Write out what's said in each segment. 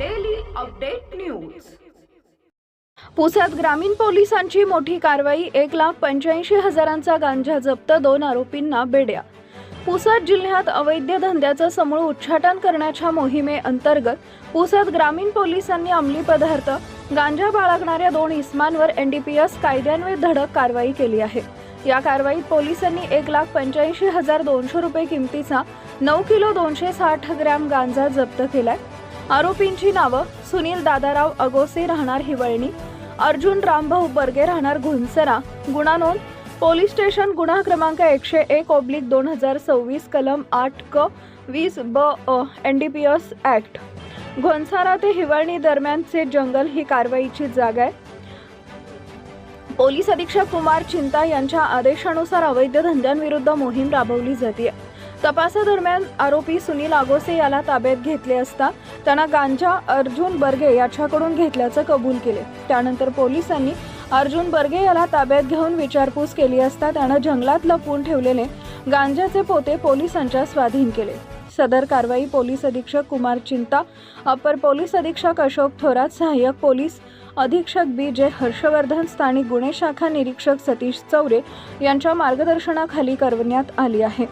Update news पुसात ग्रामीण पोलिसांची मोठी कारवाई एक लाख पंच्याऐंशी हजारांचा गांजा जप्त दोन आरोपींना बेड्या. पुसद जिल्ह्यात अवैध धंद्याचं समूळ उच्चाटन करण्याच्या मोहिमेअंतर्गत पुसद ग्रामीण पोलिसांनी अंमली पदार्थ गांजा बाळगणाऱ्या दोन इस्मांवर एनडीपीएस कायद्यान्वये धडक कारवाई केली आहे. या कारवाईत पोलिसांनी एक लाख पंच्याऐंशी हजार दोनशे रुपये किमतीचा नऊ किलो दोनशे साठ ग्रॅम गांजा जप्त केलाय. आरोपींची नावं सुनील दादाराव अगोसे राहणार हिवळणी अर्जुन रामभाऊ बर्गे राहणार घुंसरा गुन्हा नोंद पोलीस स्टेशन गुन्हा क्रमांक एकशे एक ओब्लिक दोन हजार सव्वीस कलम आठ क वीस ब अ N D P S act घोंसारा ते हिवळणी दरम्यानचे जंगल ही कारवाईची जागा आहे. पोलीस अधीक्षक कुमार चिंता यांच्या आदेशानुसार अवैध धंद्यांविरुद्ध मोहीम राबवली जाते. तपासादरम्यान आरोपी सुनील आगोसे याला ताब्यात घेतले असता त्यांना गांजा अर्जुन बर्गे याच्याकडून घेतल्याचं कबूल केले. त्यानंतर पोलिसांनी अर्जुन बर्गे याला ताब्यात घेऊन विचारपूस केली असता त्यानं जंगलात लपवून ठेवलेले गांजाचे पोते पोलिसांच्या स्वाधीन केले. सदर कारवाई पोलीस अधीक्षक कुमार चिंता अपर पोलीस अधीक्षक अशोक थोरात सहाय्यक पोलीस अधीक्षक बी जे हर्षवर्धन स्थानिक गुन्हे शाखा निरीक्षक सतीश चौरे यांच्या मार्गदर्शनाखाली करण्यात आली आहे.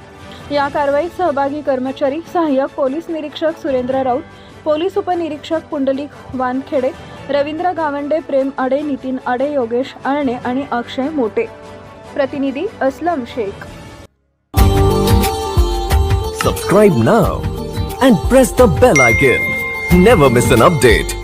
या कारवाईत सहभागी कर्मचारी सहाय्यक पोलीस निरीक्षक सुरेंद्र राऊत पोलीस उपनिरीक्षक पुंडलिक वानखेडे रवींद्र गावंडे प्रेम अडे नितीन अडे योगेश अळणे आणि अक्षय मोटे. प्रतिनिधी Aslam Shaikh. Subscribe now and press the bell icon never miss an update